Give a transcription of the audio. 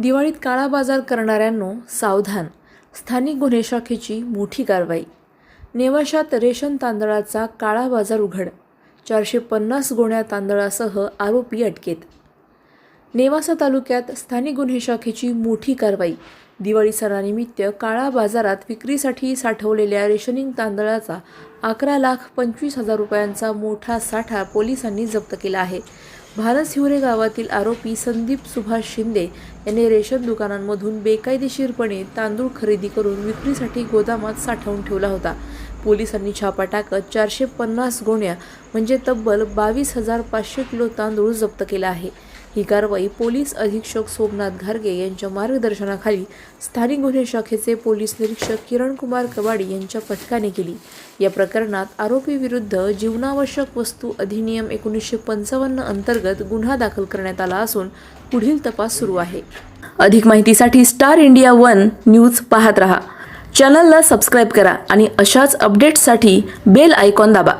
दिवाळीत काळा बाजार करणाऱ्यांनो सावधान. स्थानिक गुन्हे शाखेची मोठी कारवाई. नेवाशात रेशन तांदळाचा काळा बाजार उघड. चारशे पन्नास गोण्या तांदळासह आरोपी अटकेत. नेवासा तालुक्यात स्थानिक गुन्हे शाखेची मोठी कारवाई. दिवाळी सणानिमित्त काळा बाजारात विक्रीसाठी साठवलेल्या रेशनिंग तांदळाचा अकरा लाख पंचवीस हजार रुपयांचा मोठा साठा पोलिसांनी जप्त केला आहे. भारत हिवरे गावातील आरोपी संदीप सुभाष शिंदे यांनी रेशन दुकानांमधून बेकायदेशीरपणे तांदूळ खरेदी करून विक्रीसाठी गोदामात साठवून ठेवला होता. पोलिसांनी छापा टाकत चारशे पन्नास गोण्या म्हणजे तब्बल बावीस हजार पाचशे किलो तांदूळ जप्त केला आहे. ही कारवाई पोलीस अधीक्षक सोमनाथ घारगे यांच्या मार्गदर्शनाखाली स्थानिक गुन्हे शाखेचे पोलीस निरीक्षक किरण कुमार कवाडी यांच्या पथकाने केली. या प्रकरणात आरोपी विरुद्ध जीवनावश्यक वस्तू अधिनियम एकोणीसशे पंचावन्न अंतर्गत गुन्हा दाखल करण्यात आला असून पुढील तपास सुरू आहे. अधिक माहितीसाठी स्टार इंडिया वन न्यूज पाहत रहा. चॅनलला सबस्क्राईब करा आणि अशाच अपडेट्ससाठी बेल आयकॉन दाबा.